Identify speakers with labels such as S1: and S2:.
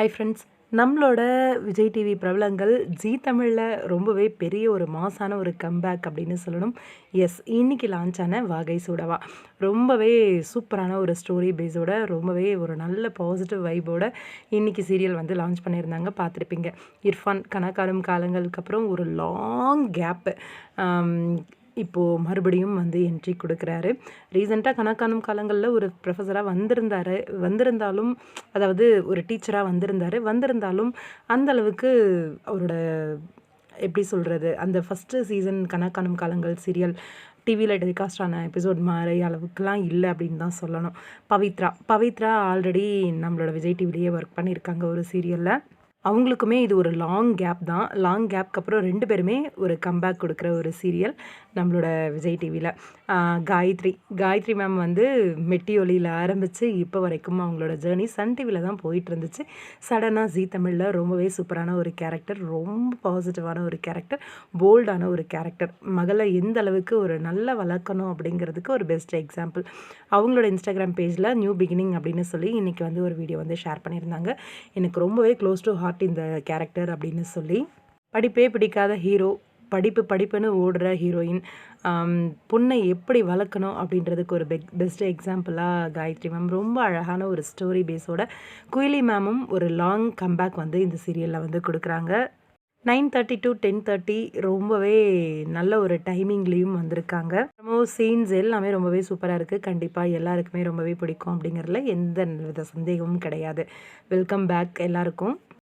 S1: Hi friends நம்மளோட Vijay TV பிரபலங்கள் ஜீ தமிழில் ரொம்பவே பெரிய ஒரு மாசான ஒரு கம்பேக் அப்படின்னு சொல்லணும். எஸ் இன்னைக்கு லான்ச் ஆன வாகை சூடவா. ரொம்பவே சூப்பரான ஒரு ஸ்டோரி பேஸோட ரொம்பவே ஒரு நல்ல பாசிட்டிவ் வைபோட இன்னைக்கு சீரியல் வந்து லான்ச் பண்ணியிருந்தாங்க. பார்த்துருப்பீங்க. இர்ஃபான் கணக்காலும் காலங்களுக்கு அப்புறம் ஒரு லாங் கேப்பு இப்போது மறுபடியும் வந்து என்ட்ரி கொடுக்குறாரு. ரீசெண்டாக கணக்கானும் காலங்களில் ஒரு ப்ரொஃபஸராக வந்திருந்தார். வந்திருந்தாலும் அதாவது ஒரு டீச்சராக வந்திருந்தார். வந்திருந்தாலும் அந்த அளவுக்கு அவரோட எப்படி சொல்கிறது அந்த ஃபஸ்ட்டு சீசன் கணக்கானும் காலங்கள் சீரியல் டிவியில் டெலிகாஸ்ட் ஆன எபிசோட் மாதிரி அளவுக்குலாம் இல்லை அப்படின்னு தான் சொல்லணும். பவித்ரா. பவித்ரா ஆல்ரெடி நம்மளோட விஜய் டிவிலேயே ஒர்க் பண்ணியிருக்காங்க ஒரு சீரியலில் அவங்களுக்குமே இது ஒரு லாங் கேப் தான். லாங் கேப்க்கு அப்புறம் ரெண்டு பேருமே ஒரு கம்பேக் கொடுக்குற ஒரு சீரியல் நம்மளோட விஜய் டிவியில் காயத்ரி. காயத்ரி மேம் வந்து மெட்டி ஒலியில் ஆரம்பித்து இப்போ வரைக்கும் அவங்களோட ஜேர்னி சன் டிவியில் தான் போயிட்டு இருந்துச்சு சடனாக ஜீ தமிழில் ரொம்பவே சூப்பரான ஒரு கேரக்டர் ரொம்ப பாசிட்டிவான ஒரு கேரக்டர் போல்டான ஒரு கேரக்டர் மகளை எந்த அளவுக்கு ஒரு நல்ல வளர்க்கணும் அப்படிங்கிறதுக்கு ஒரு பெஸ்ட் எக்ஸாம்பிள் அவங்களோட இன்ஸ்டாகிராம் பேஜில் நியூ பிகினிங் அப்படின்னு சொல்லி இன்றைக்கி வந்து ஒரு வீடியோ வந்து ஷேர் பண்ணியிருந்தாங்க. எனக்கு ரொம்பவே க்ளோஸ் டு ஹார்ட் இந்த கேரக்டர் அப்படின்னு சொல்லி. படிப்பே பிடிக்காத ஹீரோ படிப்பு படிப்புன்னு ஓடுற ஹீரோயின் பொண்ணை எப்படி வளர்க்கணும் அப்படின்றதுக்கு ஒரு பெக் பெஸ்ட் எக்ஸாம்பிளாக காயத்ரி மேம் ரொம்ப அழகான ஒரு ஸ்டோரி பேஸோட குயிலி மேமும் ஒரு லாங் கம்பேக் வந்து இந்த சீரியலில் வந்து கொடுக்குறாங்க. Nine thirty to ten thirty ரொம்பவே நல்ல ஒரு டைமிங்லேயும் வந்திருக்காங்க. ரொம்ப சீன்ஸ் எல்லாமே ரொம்பவே சூப்பராக இருக்குது கண்டிப்பாக எல்லாருக்குமே ரொம்பவே பிடிக்கும் அப்படிங்கிறதுல எந்த வித சந்தேகமும் கிடையாது. வெல்கம் பேக் எல்லாருக்கும்.